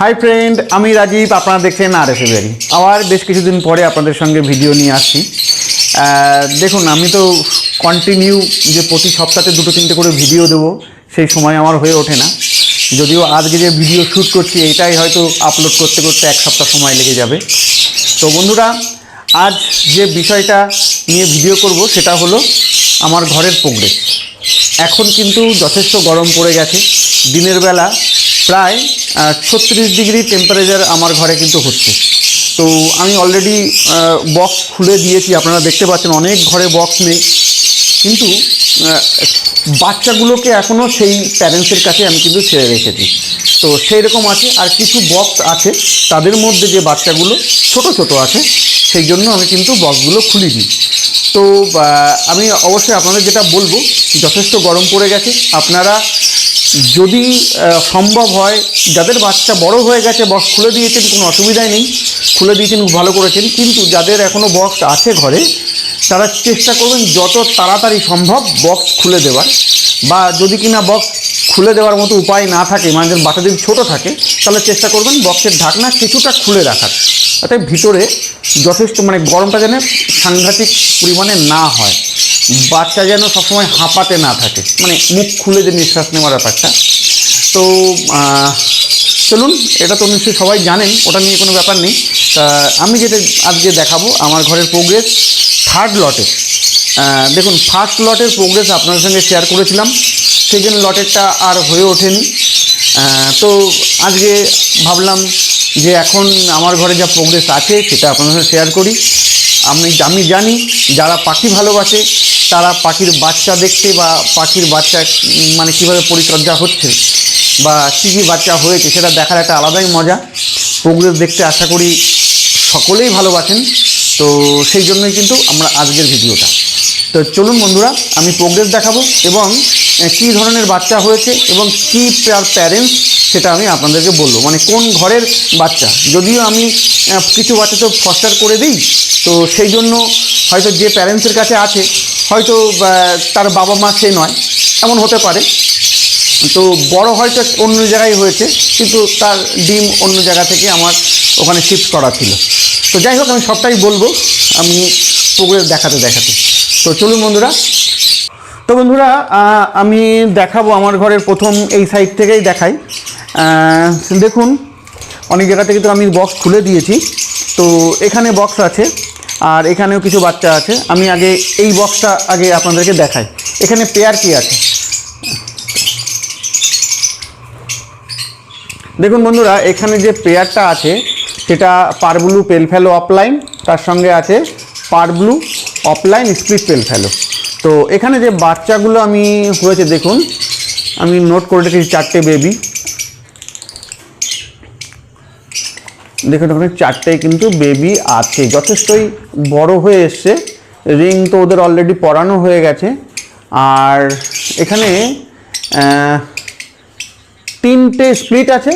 Hi friend আমি রাজীব, আপনারা দেখছেন আর এস বেরি আবার বেশ কিছুদিন পরে আপনাদের সঙ্গে ভিডিও নিয়ে আসছি। দেখুন, আমি তো কন্টিনিউ যে প্রতি সপ্তাহে দুটো তিনটে করে ভিডিও দেবো, সেই সময় আমার হয়ে ওঠে না। যদিও আজকে যে ভিডিও শ্যুট করছি এটাই হয়তো আপলোড করতে করতে এক সপ্তাহ সময় লেগে যাবে। তো বন্ধুরা, আজ যে বিষয়টা নিয়ে ভিডিও করব, সেটা হলো আমার ঘরের প্রোগ্রেস এখন কিন্তু যথেষ্ট গরম পড়ে গেছে। দিনের বেলা প্রায় ছত্রিশ ডিগ্রি টেম্পারেচার আমার ঘরে কিন্তু হচ্ছে। তো আমি অলরেডি বক্স খুলে দিয়েছি, আপনারা দেখতে পাচ্ছেন অনেক ঘরে বক্স নেই। কিন্তু বাচ্চাগুলোকে এখনও সেই প্যারেন্টসের কাছে আমি কিন্তু ছেড়ে রেখেছি। তো সেই রকম আছে, আর কিছু বক্স আছে, তাদের মধ্যে যে বাচ্চাগুলো ছোট ছোট আছে, সেই জন্য আমি কিন্তু বক্সগুলো খুলিনি। তো আমি অবশ্যই আপনাদের যেটা বলব, যথেষ্ট গরম পড়ে গেছে। আপনারা যদি সম্ভব হয়, যাদের বাচ্চা বড় হয়ে গেছে বক্স খুলে দিয়েছেন, কোনো অসুবিধাই নেই, খুলে দিয়েছেন ভালো করেছেন, কিন্তু যাদের এখনও বক্স আছে ঘরে, তারা চেষ্টা করবেন যত তাড়াতাড়ি সম্ভব বক্স খুলে দেওয়ার, বা যদি কিনা বক্স খুলে দেওয়ার মতো উপায় না থাকে মানে বাচ্চা যদি ছোটো থাকে, তাহলে চেষ্টা করবেন বক্সের ঢাকনা কিছুটা খুলে রাখার অর্থাৎ ভিতরে যথেষ্ট মানে গরমটা যেন সাংঘাতিক পরিমাণে না হয়। বাচ্চা যেন সবসময় হাঁপাতে না থাকে। মানে মুখ খুলে যে নিঃশ্বাস নেওয়ার ব্যাপারটা। তো চলুন, এটা তো নিশ্চয়ই সবাই জানেন, ওটা নিয়ে কোনো ব্যাপার নেই। তা, আমি যেটা আজকে দেখাবো, আমার ঘরের প্রোগ্রেস থার্ড লটের দেখুন ফার্স্ট লটের প্রোগ্রেস আপনাদের সঙ্গে শেয়ার করেছিলাম। সেকেন্ড লটেরটা আর হয়ে ওঠেনি। তো, আজকে ভাবলাম যে এখন আমার ঘরে যা প্রোগ্রেস আছে, সেটা আপনাদের সঙ্গে শেয়ার করি। আমি আমি জানি যারা পাখি ভালোবাসে, তারা পাখির বাচ্চা দেখতে বা পাখির বাচ্চা মানে কীভাবে পরিচর্যা হচ্ছে বা কী কী বাচ্চা হয়েছে সেটা দেখার একটা আলাদাই মজা। প্রোগ্রেস দেখতে আশা করি সকলেই ভালোবাসেন। তো সেই জন্যই কিন্তু আমরা আজকের ভিডিওটা। তো চলুন বন্ধুরা, আমি প্রোগ্রেস দেখাবো এবং কী ধরনের বাচ্চা হয়েছে এবং কী তার প্যারেন্টস সেটা আমি আপনাদেরকে বলব। মানে কোন ঘরের বাচ্চা। যদিও আমি কিছু বাচ্চা তো ফস্টার করে দিই, তো সেই জন্য হয়তো যে প্যারেন্টসের কাছে আছে, হয়তো তার বাবা মা সে নয়। এমন হতে পারে। তো বড় হয়তো অন্য জায়গায় হয়েছে, কিন্তু তার ডিম অন্য জায়গা থেকে আমার ওখানে শিফট করা ছিল। তো যাই হোক, আমি সবটাই বলব। আমি প্রোগ্রেস দেখাতে দেখাতে। তো চলুন বন্ধুরা তো বন্ধুরা আমি দেখাবো আমার ঘরের প্রথম এই সাইড থেকেই দেখাই। দেখুন, অনেক জায়গা থেকে তো আমি বক্স খুলে দিয়েছি। তো এখানে বক্স আছে, আর এখানেও কিছু বাচ্চা আছে। আমি আগে এই বক্সটা আগে আপনাদেরকে দেখাই। এখানে পেয়ার কি আছে? দেখুন বন্ধুরা, এখানে যে পেয়ারটা আছে, সেটা পারব্লু পেলফেলো অফলাইন তার সঙ্গে আছে পারব্লু অফলাইন স্প্লিট পেলফেলো তো এখানে যে বাচ্চাগুলো আমি হয়েছে, দেখুন, আমি নোট করে রেখেছি চারটে বেবি দেখুন ওখানে চারটে কিন্তু বেবি আছে। যথেষ্টই বড় হয়ে এসছে। রিং তো ওদের অলরেডি পরানো হয়ে গেছে। আর এখানে তিনটে স্প্লিট আছে।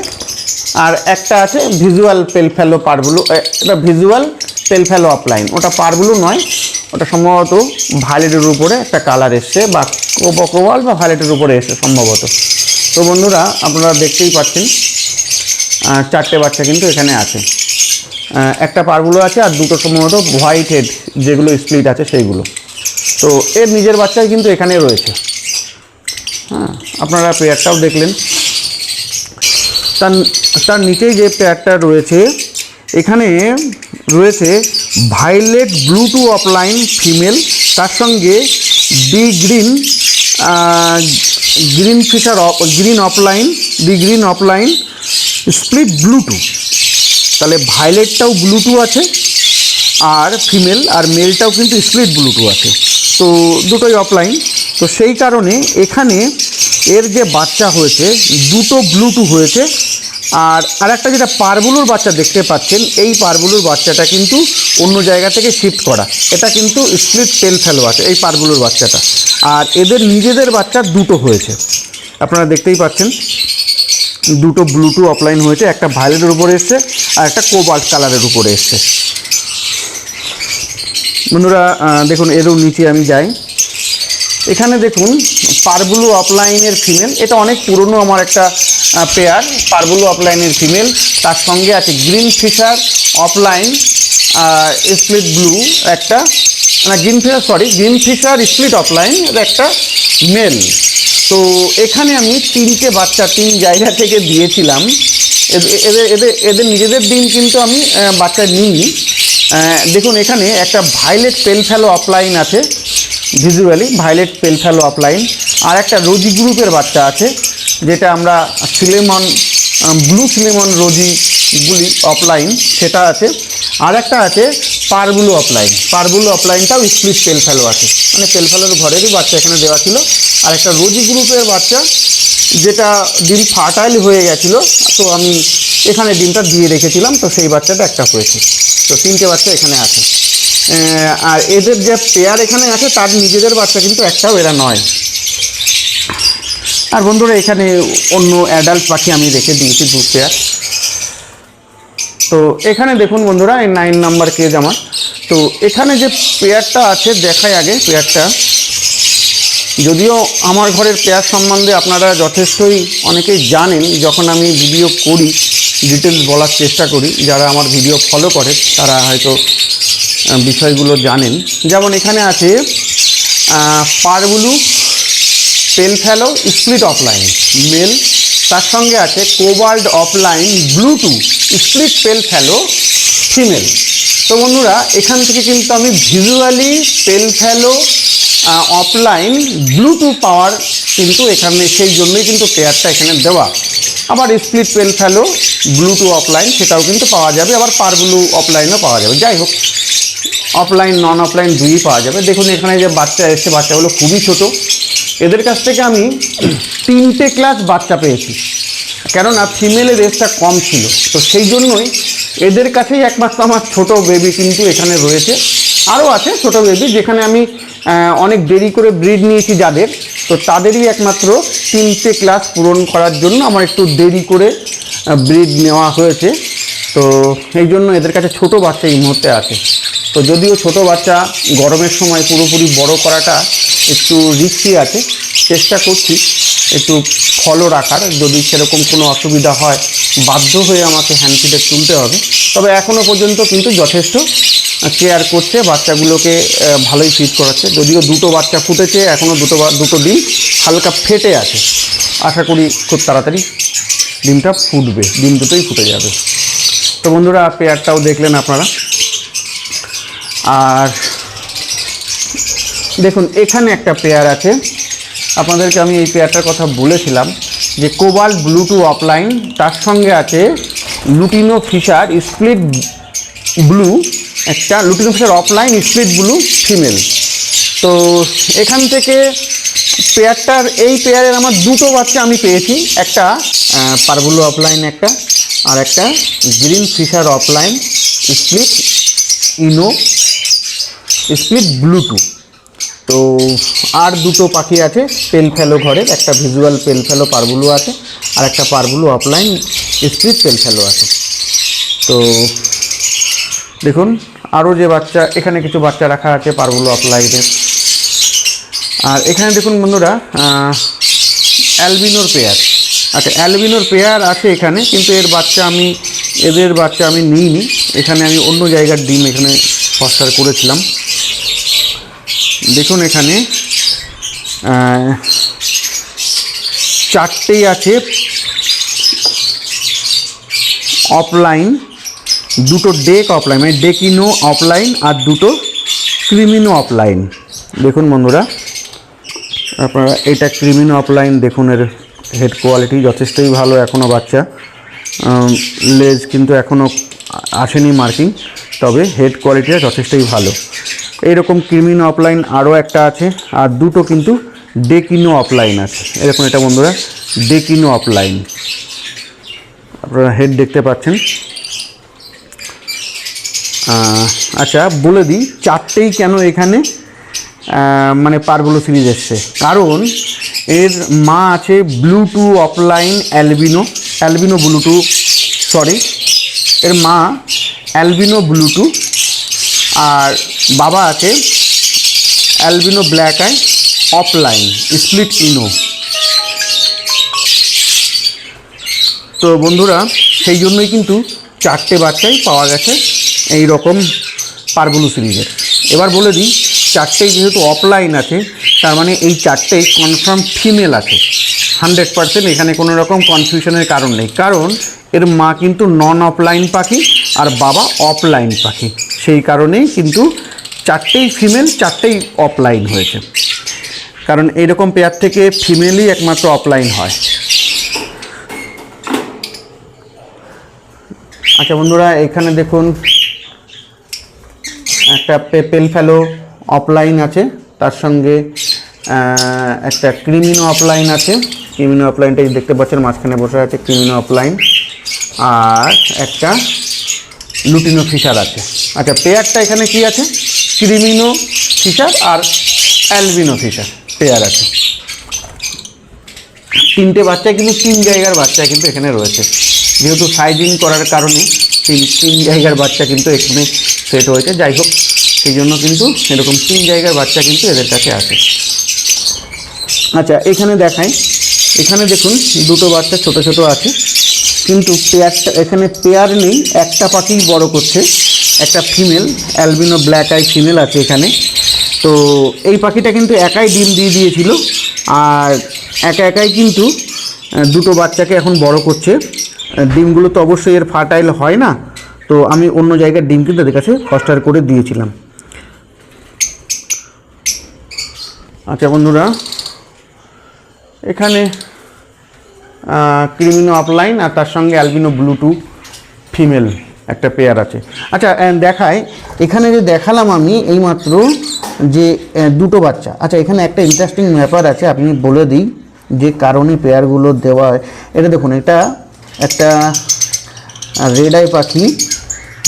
আর একটা আছে ভিজুয়াল পেলফেলো পারবুলু এটা ভিজুয়াল পেলফেলো অফলাইন ওটা পারবুলু নয়। ওটা সম্ভবত ভায়োলেটের উপরে একটা কালার এসছে বা কোবাল বা ভায়োলেটের উপরে এসছে সম্ভবত। তো বন্ধুরা, আপনারা দেখতেই পাচ্ছেন চারটে বাচ্চা কিন্তু এখানে আছে। একটা পারগুলো আছে আর দুটো সম্ভবত হোয়াইট হেড যেগুলো স্প্লিট আছে সেইগুলো। তো এর নিজের বাচ্চাই কিন্তু এখানে রয়েছে। হ্যাঁ আপনারা পেয়ারটাও দেখলেন। তার তার নিচেই যে পেয়ারটা রয়েছে, এখানে রয়েছে violet blue two opaline female, তার সঙ্গে D green green Fischer green opaline, D green opaline, split blue two. তাহলে ভাইলেটটাও ব্লু টু আছে, আর ফিমেল, আর মেলটাও কিন্তু স্প্লিট ব্লুটু আছে। তো দুটোই অফলাইন। তো সেই কারণে এখানে এর যে বাচ্চা হয়েছে, দুটো ব্লুটু হয়েছে আর আরেকটা যেটা পারবুলুর বাচ্চা দেখতে পাচ্ছেন, এই পারবুলুর বাচ্চাটা কিন্তু অন্য জায়গা থেকে শিফট করা। এটা কিন্তু স্প্লিট টেল ফেলো আছে, এই পারবুলুর বাচ্চাটা। আর এদের নিজেদের বাচ্চা দুটো হয়েছে। আপনারা দেখতেই পাচ্ছেন, দুটো ব্লুটু অফলাইন হয়েছে, একটা ভায়োলেটের উপরে এসছে, আর একটা কোবাল্ট কালারের উপরে এসছে। বন্ধুরা দেখুন, এরও নিচে আমি যাই। এখানে দেখুন, পারবুলু অফলাইনের ফিমেল এটা অনেক পুরনো, আমার একটা পেয়ার পারবুলো অফলাইনের ফিমেল তার সঙ্গে আছে green Fischer opaline split blue একটা না green Fischer sorry green Fischer split opaline একটা মেল তো এখানে আমি তিনটে বাচ্চা তিন জায়গা থেকে দিয়েছিলাম। এদের এদের এদের নিজেদের দিন কিন্তু আমি বাচ্চা আহ, দেখুন এখানে একটা ভাইলেট পেল ফেলো অফলাইন আছে visually violet pale fallow opaline আর একটা রোজি গ্রুপের বাচ্চা আছে। যেটা আমরা সিলেমন ব্লু সিলেমন রোজি গুলি অফলাইন সেটা আছে। আর একটা আছে পারবুলু অফলাইন পারবুলু অফলাইনটাও স্প্লিট পেল ফেলো আছে। মানে পেল ফেলোর ঘরেরই বাচ্চা এখানে দেওয়া ছিল। আর একটা রোজি গ্রুপের বাচ্চা, যেটা ডিম ফার্টাইল হয়ে গেছিল। তো আমি এখানে ডিমটা দিয়ে রেখেছিলাম, তো সেই বাচ্চাটা একটা হয়েছে। তো তিনটে বাচ্চা এখানে আছে। আর এদের যে পেয়ার এখানে আছে, তার নিজেদের বাচ্চা কিন্তু একটাও এরা নয়। আর বন্ধুরা, এখানে অন্য অ্যাডাল্ট পাখি আমি রেখে দিয়েছি দু পেয়ার তো এখানে দেখুন বন্ধুরা, এই নাইন নাম্বার কেজ আমার। তো এখানে যে পেয়ারটা আছে, দেখাই আগে পেয়ারটা যদিও আমার ঘরের পেয়ার সম্বন্ধে আপনারা যথেষ্টই অনেকেই জানেন, যখন আমি ভিডিও করি ডিটেলস বলার চেষ্টা করি, যারা আমার ভিডিও ফলো করে, তারা হয়তো বিষয়গুলো জানেন। যেমন এখানে আছে পারবুলু পেল ফেলো, স্প্লিট অফলাইন। মেল, তার সঙ্গে আছে কোবাল্ড অফলাইন ব্লুটু স্প্লিট পেল ফেলো, ফিমেল। তো বন্ধুরা, এখান থেকে কিন্তু আমি ভিজুয়ালি পেল ফেলো অফলাইন ব্লুটু পাওয়ার কিন্তু এখানে, সেই জন্যই কিন্তু পেয়ারটা এখানে দেওয়া। আবার স্প্লিট পেল ফেলো ব্লুটু অফলাইন, সেটাও কিন্তু পাওয়া যাবে। আবার পার ব্লু অফলাইনও পাওয়া যাবে। যাই হোক, অফলাইন, নন অফলাইন দুই পাওয়া যাবে। দেখুন, এখানে যে বাচ্চা এসছে, বাচ্চাগুলো খুবই ছোট। এদের কাছ থেকে আমি তিনটে ক্লাস বাচ্চা পেয়েছি। কেননা ফিমেলের রেসটা কম ছিল। তো সেই জন্যই এদের কাছেই একমাত্র আমার ছোট বেবি কিন্তু এখানে রয়েছে। আরও আছে ছোট বেবি যেখানে আমি অনেক দেরি করে ব্রিড নিয়েছি যাদের। তো তাদেরই একমাত্র তিনটে ক্লাস পূরণ করার জন্য আমার একটু দেরি করে ব্রিড নেওয়া হয়েছে। তো এই জন্য এদের কাছে ছোট বাচ্চা এই মুহূর্তে আছে। তো যদিও ছোট বাচ্চা গরমের সময় পুরোপুরি বড় করাটা একটু রিস্কি আছে, চেষ্টা করছি একটু ফলো রাখার। যদি সেরকম কোনো অসুবিধা হয়, বাধ্য হয়ে আমাকে হ্যান্ডফিডে তুলতে হবে। তবে এখনও পর্যন্ত কিন্তু যথেষ্ট কেয়ার করছে, বাচ্চাগুলোকে ভালোই ফিট করাচ্ছে। যদিও দুটো বাচ্চা ফুটেছে এখনও দুটো দুটো ডিম হালকা ফেটে আছে। আশা করি খুব তাড়াতাড়ি ডিমটা ফুটবে, ডিম দুটোই ফুটে যাবে। তো বন্ধুরা, পেয়ারটাও দেখলেন আপনারা। আর দেখুন, এখানে একটা পেয়ার আছে। আপনাদেরকে আমি এই পেয়ারটার কথা বলেছিলাম যে কোবাল ব্লুটু অফলাইন তার সঙ্গে আছে লুটিনো ফিশার স্প্লিট ব্লু একটা lutino Fischer opaline split blue female তো এখান থেকে পেয়ারটার এই পেয়ারের আমার দুটো বাচ্চা আমি পেয়েছি। একটা পারবুলো অফলাইন একটা, আর একটা green Fischer opaline split ino split blue two তো আর দুটো পাখি আছে, পেল ফেলো ঘরের, একটা ভিজুয়াল পেল ফেলো পারবুলু আছে, আর একটা পারবুলু অফলাইন স্প্লিট পেল ফেলো আছে। তো দেখুন আরও যে বাচ্চা, এখানে কিছু বাচ্চা রাখা আছে পারবুলু অফলাইনের আর এখানে দেখুন বন্ধুরা অ্যালবিনোর পেয়ার আচ্ছা অ্যালবিনোর পেয়ার আছে এখানে, কিন্তু এর বাচ্চা আমি, এদের বাচ্চা আমি নিইনি। এখানে আমি অন্য জায়গার ডিম এখানে ফস্টার করেছিলাম। দেখুন এখানে চারটেই আছে অফলাইন দুটো ডেক অফলাইন মানে ডেকিনো অফলাইন আর দুটো ক্রিমিনো অফলাইন দেখুন বন্ধুরা, আপনারা এটা ক্রিমিনো অফলাইন দেখুন এর হেড কোয়ালিটি যথেষ্টই ভালো এখনও বাচ্চা। লেজ কিন্তু এখনও আসেনি মার্কিং তবে হেড কোয়ালিটিটা যথেষ্টই ভালো। এইরকম ক্রিমিনো অফলাইন আরও একটা আছে, আর দুটো কিন্তু ডেকিনো অফলাইন আছে। এরকম এটা বন্ধুরা ডেকিনো অফলাইন আপনারা হেড দেখতে পাচ্ছেন। আচ্ছা বলে দিই, চারটেই কেন এখানে মানে পারগুলো সিরিজ এসছে? কারণ এর মা আছে blue two opaline albino albino blue two sorry এর মা অ্যালবিনো ব্লুটু আর বাবা আছে albino black eye opaline, split ino. তো বন্ধুরা, সেই জন্যই কিন্তু চারটে বাচ্চাই পাওয়া গেছে এই রকম পারগুলো সিরিজের। এবার বলে দিই, চারটেই যেহেতু অফলাইন আছে, তার মানে এই চারটেই কনফার্ম ফিমেল আছে। হান্ড্রেড পার্সেন্ট এখানে কোনো রকম কনফিউশনের কারণ নেই। কারণ এর মা কিন্তু নন অফলাইন পাখি আর বাবা অফলাইন পাখি। সেই কারণেই কিন্তু চারটেই ফিমেল চারটেই অফলাইন হয়েছে। কারণ এইরকম পেয়ার থেকে ফিমেলই একমাত্র অফলাইন হয়। আচ্ছা বন্ধুরা, এখানে দেখুন, একটা পেপেল ফেলো অফলাইন আছে, তার সঙ্গে একটা ক্রিমিনো অফলাইন আছে। ক্রিমিনো অফলাইনটা দেখতে পাচ্ছেন, মাঝখানে বসে আছে ক্রিমিনো অফলাইন আর একটা লুটিনো ফিশার আছে। আচ্ছা পেয়ারটা এখানে কি আছে? ক্রিমিনো ফিশার আর অ্যালবিনো ফিশার পেয়ার আছে। তিনটে বাচ্চা কিন্তু তিন জায়গার বাচ্চা কিন্তু এখানে রয়েছে। যেহেতু সাইজিং করার কারণে তিন তিন জায়গার বাচ্চা কিন্তু এখানে সেট হয়েছে। যাই হোক, সেই জন্য কিন্তু এরকম তিন জায়গার বাচ্চা কিন্তু এদের কাছে আছে। আচ্ছা এখানে দেখাই। এখানে দেখুন, দুটো বাচ্চা ছোট ছোট আছে। কিন্তু পেয়ারটা এখানে পেয়ার নেই, একটা পাখিই বড় করছে, একটা female albino black eye female আছে এখানে। তো এই পাখিটা কিন্তু একাই ডিম দিয়ে দিয়েছিল, আর একা একাই কিন্তু দুটো বাচ্চাকে এখন বড় করছে। ডিমগুলো তো অবশ্যই এর ফার্টাইল হয় না, তো আমি অন্য জায়গার ডিম কিন্তু তাদের কাছে ফস্টার করে দিয়েছিলাম। আচ্ছা বন্ধুরা, এখানে ক্রিমিনো আপলাইন আর তার সঙ্গে অ্যালবিনো ব্লুটু ফিমেল একটা পেয়ার আছে। আচ্ছা দেখায় এখানে যে দেখালাম আমি এইমাত্র যে দুটো বাচ্চা। আচ্ছা এখানে একটা ইন্টারেস্টিং ব্যাপার আছে, আপনি বলে দিই যে কারণে পেয়ারগুলো দেওয়া এটা দেখুন, এটা একটা রেড আই পাখি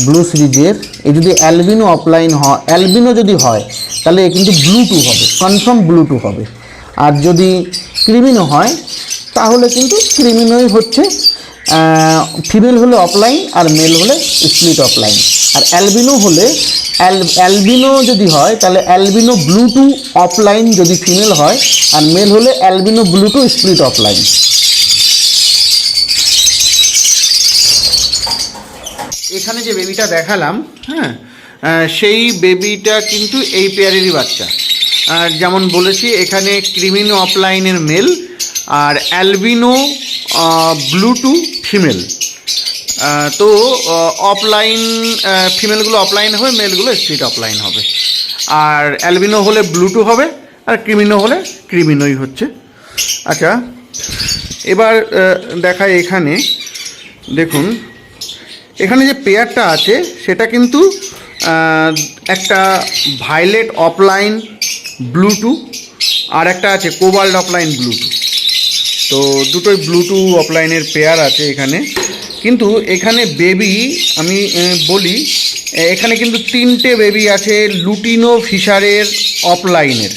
ব্লু সিরিজের। এ যদি অ্যালবিনো অফলাইন হয়, অ্যালবিনো যদি হয়, তাহলে এ কিন্তু ব্লুটু হবে কনফার্ম ব্লুটু হবে। আর যদি ক্রিমিনো হয় তাহলে কিন্তু ক্রিমিনোই হচ্ছে ফিমেল হলে অফলাইন আর মেল হলে স্প্লিট অফলাইন আর অ্যালবিনো হলে অ্যালবিনো যদি হয়, তাহলে অ্যালবিনো ব্লুটু অফলাইন যদি ফিমেল হয়, আর মেল হলে albino blue two split opaline এখানে যে বেবিটা দেখালাম হ্যাঁ সেই বেবিটা কিন্তু এই পেয়ারেরই বাচ্চা। আর যেমন বলেছি, এখানে ক্রিমিনো অফলাইনের মেল আর অ্যালবিনো ব্লুটু ফিমেল। তো অফলাইন ফিমেলগুলো অফলাইন হবে, মেলগুলো স্ট্রিট অফলাইন হবে। আর অ্যালবিনো হলে ব্লুটু হবে, আর ক্রিমিনো হলে ক্রিমিনোই হচ্ছে। আচ্ছা এবার দেখায় এখানে। দেখুন, এখানে যে পেয়ারটা আছে, সেটা কিন্তু একটা ভাইলেট অফলাইন ব্লুটু আর একটা আছে কোবাল্ট অফলাইন ব্লুটু তো দুটোই ব্লুটু অফলাইনের পেয়ার আছে এখানে। কিন্তু এখানে বেবি আমি বলি এখানে কিন্তু তিনটে বেবি আছে লুটিনো ফিশারের অফলাইনের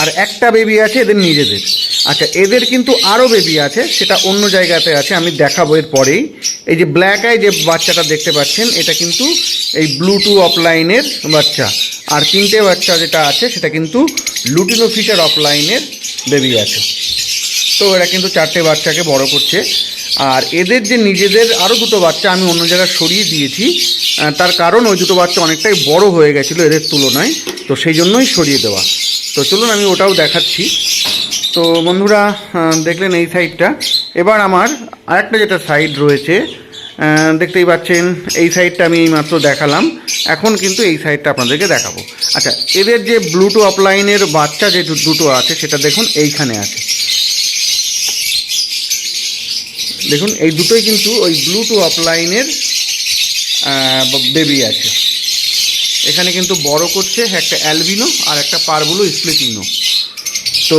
আর একটা বেবি আছে এদের নিজেদের। আচ্ছা এদের কিন্তু আরও বেবি আছে, সেটা অন্য জায়গাতে আছে, আমি দেখাবো এর পরেই। এই যে ব্ল্যাক আই যে বাচ্চাটা দেখতে পাচ্ছেন, এটা কিন্তু এই ব্লুটু অফলাইনের বাচ্চা। আর তিনটে বাচ্চা যেটা আছে, সেটা কিন্তু লুটিনো ফিশার অফলাইনের বেবি আছে। তো এরা কিন্তু চারটে বাচ্চাকে বড় করছে। আর এদের যে নিজেদের আরও দুটো বাচ্চা আমি অন্য জায়গায় সরিয়ে দিয়েছি তার কারণ ওই দুটো বাচ্চা অনেকটাই বড় হয়ে গেছিল এদের তুলনায়, তো সেই জন্যই সরিয়ে দেওয়া। তো চলুন আমি ওটাও দেখাচ্ছি। তো বন্ধুরা দেখলেন এই সাইডটা। এবার আমার আরেকটা যেটা সাইড রয়েছে দেখতেই পাচ্ছেন, এই সাইডটা আমি এইমাত্র দেখালাম। এখন কিন্তু এই সাইডটা আপনাদেরকে দেখাবো। আচ্ছা এদের যে ব্লুটু অফলাইনের বাচ্চা যে দুটো আছে, সেটা দেখুন, এইখানে আছে। দেখুন, এই দুটোই কিন্তু ওই ব্লুটু অফলাইনের বেবি আছে। এখানে কিন্তু বড় করছে একটা অ্যালবিনো আর একটা পারবুলো স্প্লিটিনো তো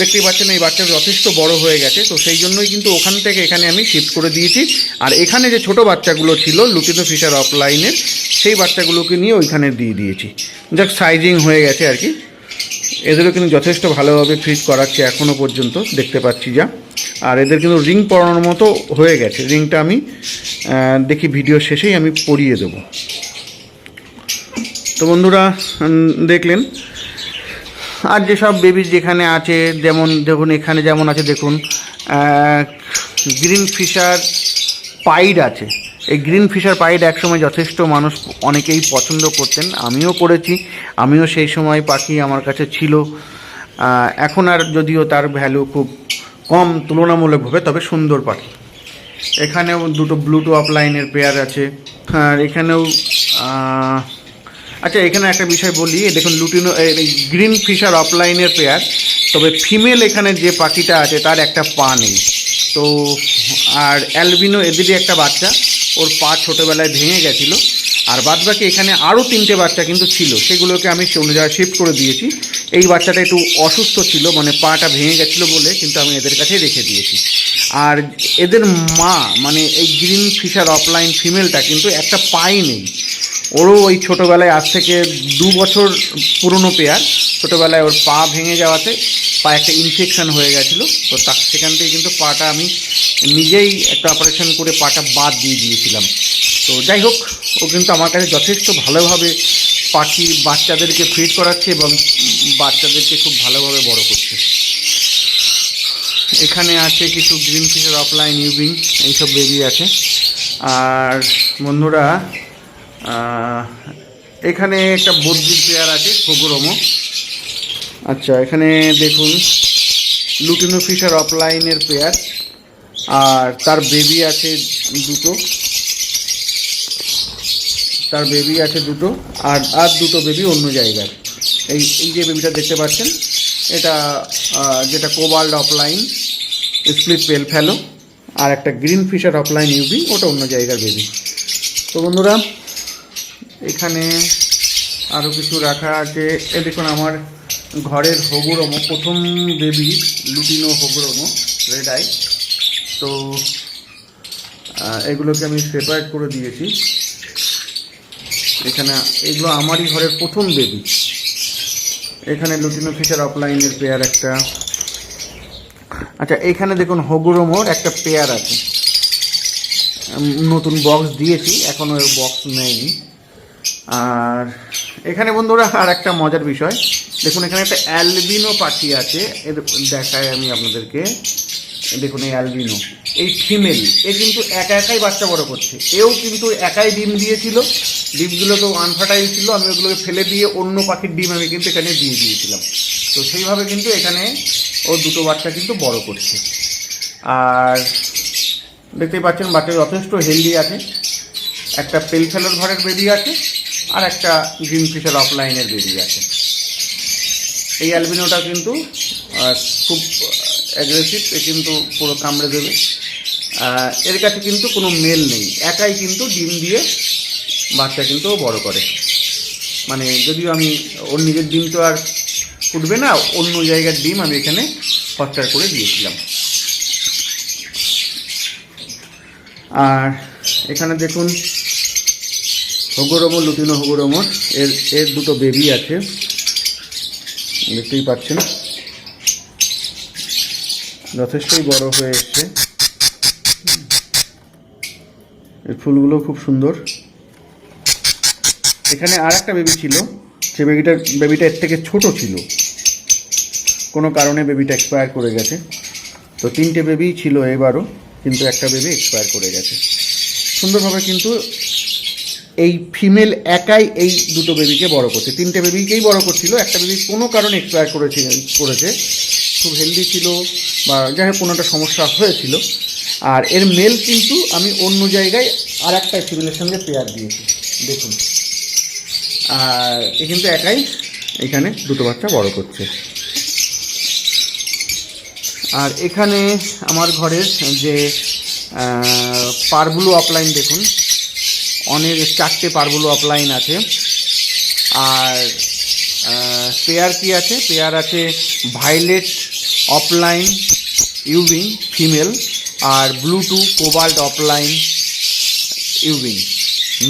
দেখতেই পাচ্ছেন এই বাচ্চা যথেষ্ট বড় হয়ে গেছে, তো সেই জন্যই কিন্তু ওখান থেকে এখানে আমি শিফট করে দিয়েছি। আর এখানে যে ছোট বাচ্চাগুলো ছিল লুকিনো ফিশার অফলাইনের সেই বাচ্চাগুলোকে নিয়ে ওইখানে দিয়ে দিয়েছি। যাক সাইজিং হয়ে গেছে আর কি। এদেরও কিন্তু যথেষ্ট ভালোভাবে ফ্রিজ করাচ্ছে এখনও পর্যন্ত, দেখতে পাচ্ছি যা। আর এদের কিন্তু রিং পরানোর মতো হয়ে গেছে। রিংটা আমি দেখি ভিডিও শেষেই আমি পরিয়ে দেবো। তো বন্ধুরা দেখলেন, আর যেসব বেবি যেখানে আছে, যেমন, দেখুন, এখানে যেমন আছে, দেখুন গ্রিন ফিশার পাইড আছে। এই গ্রিন ফিশার পাইড একসময় যথেষ্ট মানুষ অনেকেই পছন্দ করতেন। আমিও করেছি, আমিও সেই সময় পাখি আমার কাছে ছিল। এখন আর যদিও তার ভ্যালু খুব কম, তুলনামূলকভাবে তবে সুন্দর পাখি। এখানেও দুটো ব্লুটু অফলাইনের পেয়ার আছে। আর এখানেও আচ্ছা এখানে একটা বিষয় বলি। দেখুন লুটিনো গ্রিন ফিশার অফলাইনের পেয়ার তবে ফিমেল এখানে যে পাখিটা আছে তার একটা পা নেই। তো, আর অ্যালবিনো এদেরই একটা বাচ্চা। ওর পা ছোটোবেলায় ভেঙে গেছিল। আর বাদ বাকি এখানে আরও তিনটে বাচ্চা কিন্তু ছিল। সেগুলোকে আমি অন্য জায়গায় শিফট করে দিয়েছি। এই বাচ্চাটা একটু অসুস্থ ছিল মানে পাটা ভেঙে গেছিল বলে কিন্তু আমি এদের কাছেই রেখে দিয়েছি। আর এদের মা মানে এই গ্রিন ফিশার অফলাইন ফিমেলটা কিন্তু একটা পাই নেই। ওরও ওই ছোটোবেলায় আজ থেকে দু বছর পুরনো পেয়ার। ছোটোবেলায় ওর পা ভেঙে যাওয়াতে পা একটা ইনফেকশন হয়ে গেছিল। তো তা সেখান থেকে কিন্তু পাটা আমি নিজেই একটা অপারেশন করে পাটা বাদ দিয়ে দিয়েছিলাম। তো যাই হোক, ও কিন্তু আমার কাছে যথেষ্ট ভালোভাবে পাখি বাচ্চাদেরকে ফিড করাচ্ছে এবং বাচ্চাদেরকে খুব ভালোভাবে বড় করছে। এখানে আছে কিছু গ্রিন ফিশের অফলাইন ইউবিং এইসব বেবি আছে। আর বন্ধুরা এখানে একটা বদ্রির পেয়ার আছে খগুরমো আচ্ছা এখানে দেখুন, লুটিনো ফিশার অফলাইনের পেয়ার। আর তার বেবি আছে দুটো। তার বেবি আছে দুটো আর আর দুটো বেবি অন্য জায়গায়। এই এই যে বেবিটা দেখতে পাচ্ছেন, এটা যেটা কোবাল্ড অফলাইন স্প্লিট পেল ফেলো আর একটা গ্রিন ফিশার অফলাইন ইউবি ওটা অন্য জায়গার বেবি তো বন্ধুরা, এখানে আরও কিছু রাখা আছে। এ দেখুন আমার ঘরের হগুরমো, প্রথম বেবি লুটিনো হগুরমো রেড আই তো এগুলোকে আমি সেপারেট করে দিয়েছি। এখানে, এগুলো আমারই ঘরের প্রথম বেবি এখানে লুটিনো ফিশার অফলাইনের পেয়ার একটা। আচ্ছা এখানে দেখুন হগুরমোর একটা পেয়ার আছে। নতুন বক্স দিয়েছি এখনও বক্স নেয়নি আর এখানে বন্ধুরা আর একটা মজার বিষয়। দেখুন, এখানে একটা অ্যালবিনো পাখি আছে, এর দেখায় আমি আপনাদেরকে। দেখুন, এই অ্যালবিনো এই ফিমেল এ কিন্তু একা একাই বাচ্চা বড় করছে। এও কিন্তু একাই ডিম দিয়েছিল, ডিমগুলো তো আনফার্টাইল ছিল, আমি ওগুলোকে ফেলে দিয়ে অন্য পাখির ডিম আমি কিন্তু এখানে দিয়ে দিয়েছিলাম। তো সেইভাবে কিন্তু এখানে ও দুটো বাচ্চা কিন্তু বড় করছে। আর দেখতেই পাচ্ছেন বাচ্চা যথেষ্ট হেলদি আছে। একটা পেল ফেলোর ঘরের বেবি আছে, আর একটা গ্রিন ফিশার অফলাইনের বেবি আছে। এই অ্যালবিনোটা কিন্তু খুব অ্যাগ্রেসিভ এ কিন্তু পুরো কামড়ে দেবে। এর কাছে কিন্তু কোনো মেল নেই। একাই কিন্তু ডিম দিয়ে বাচ্চা কিন্তু বড় করে। মানে যদিও আমি, ওর নিজের ডিম তো আর ফুটবে না, অন্য জায়গার ডিম আমি এখানে খরচার করে দিয়েছিলাম। আর এখানে দেখুন, হগরমো, লুটিনো হগরমো, এর এর দুটো বেবি আছে। দেখতেই পাচ্ছেন। যথেষ্টই বড় হয়ে এসছে এর ফুলগুলো খুব সুন্দর। এখানে আর একটা বেবি ছিল, সে বেবিটার বেবিটা এর থেকে ছোট ছিল। কোনো কারণে বেবিটা এক্সপায়ার করে গেছে। তো তিনটে বেবি ছিল এবারও, কিন্তু একটা বেবি এক্সপায়ার করে গেছে। সুন্দরভাবে কিন্তু এই ফিমেল একাই এই দুটো বেবিকে বড় করছে। তিনটে বেবিকেই বড় করছিল, একটা বেবি কোনো কারণে এক্সপায়ার করেছে করেছে। খুব হেলদি ছিল বা যাই হোক কোনো একটা সমস্যা হয়েছিল। আর এর মেল কিন্তু আমি অন্য জায়গায় আর একটা ফিমেলের সঙ্গে পেয়ার দিয়েছি। দেখুন। আর এ কিন্তু একাই এখানে দুটো বাচ্চা বড় করছে। আর এখানে আমার ঘরের যে পারবুলো অফলাইন দেখুন, অনেক চারটে পারবুলো অফলাইন আছে। আর পেয়ার কি আছে? পেয়ার আছে ভাইলেট অফলাইন ইউবিং ফিমেল আর ব্লুটু কোবাল্ট অফলাইন ইউবিং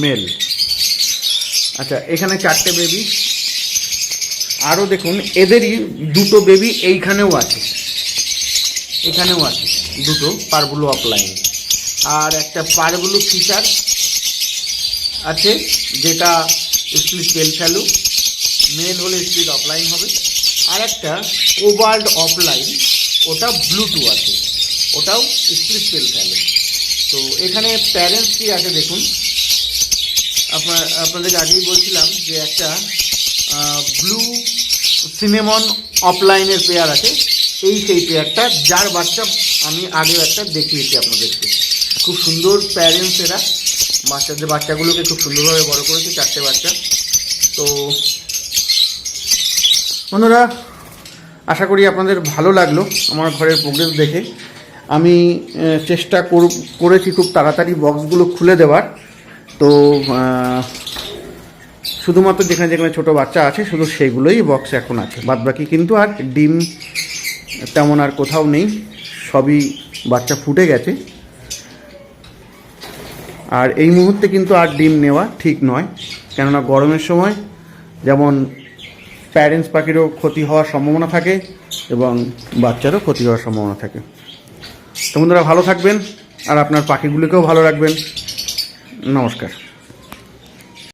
মেল আচ্ছা এখানে চারটে বেবি আরও দেখুন, এদেরই দুটো বেবি এইখানেও আছে। এখানেও আছে, দুটো পারবুলো অফলাইন আর একটা পারবুলো ফিচার আছে, যেটা স্প্লিট বেল ফ্যালু মেল হলে স্প্লিট অফলাইন হবে। আর একটা কোবাল্ড অফলাইন ওটা ব্লুটু আছে। ওটাও স্প্লিট সেল ফেলে তো এখানে প্যারেন্টস কি আছে দেখুন। আপনার আপনাদের আগেই বলছিলাম যে একটা ব্লু সিনেমন অফলাইনের পেয়ার আছে। এই, সেই পেয়ারটা যার বাচ্চা আমি আগেও একটা দেখিয়েছি আপনাদেরকে। খুব সুন্দর প্যারেন্টস এরা। বাচ্চাদের, বাচ্চাগুলোকে খুব সুন্দরভাবে বড় করেছে, চারটে বাচ্চা। তো বন্ধুরা, আশা করি আপনাদের ভালো লাগল আমার ঘরের প্রোগ্রেস দেখে। আমি চেষ্টা করেছি খুব তাড়াতাড়ি বক্সগুলো খুলে দেওয়ার। তো শুধুমাত্র যেখানে যেখানে ছোটো বাচ্চা আছে শুধু সেগুলোই বক্স এখন আছে। বাদবাকি কিন্তু আর ডিম তেমন আর কোথাও নেই, সবই বাচ্চা ফুটে গেছে। আর এই মুহূর্তে কিন্তু আর ডিম নেওয়া ঠিক নয়, কেননা গরমের সময় যেমন প্যারেন্টস পাখিরও ক্ষতি হওয়ার সম্ভাবনা থাকে এবং বাচ্চারও ক্ষতি হওয়ার সম্ভাবনা থাকে। তো বন্ধুরা ভালো থাকবেন আর আপনার পাখিগুলিকেও ভালো রাখবেন। নমস্কার।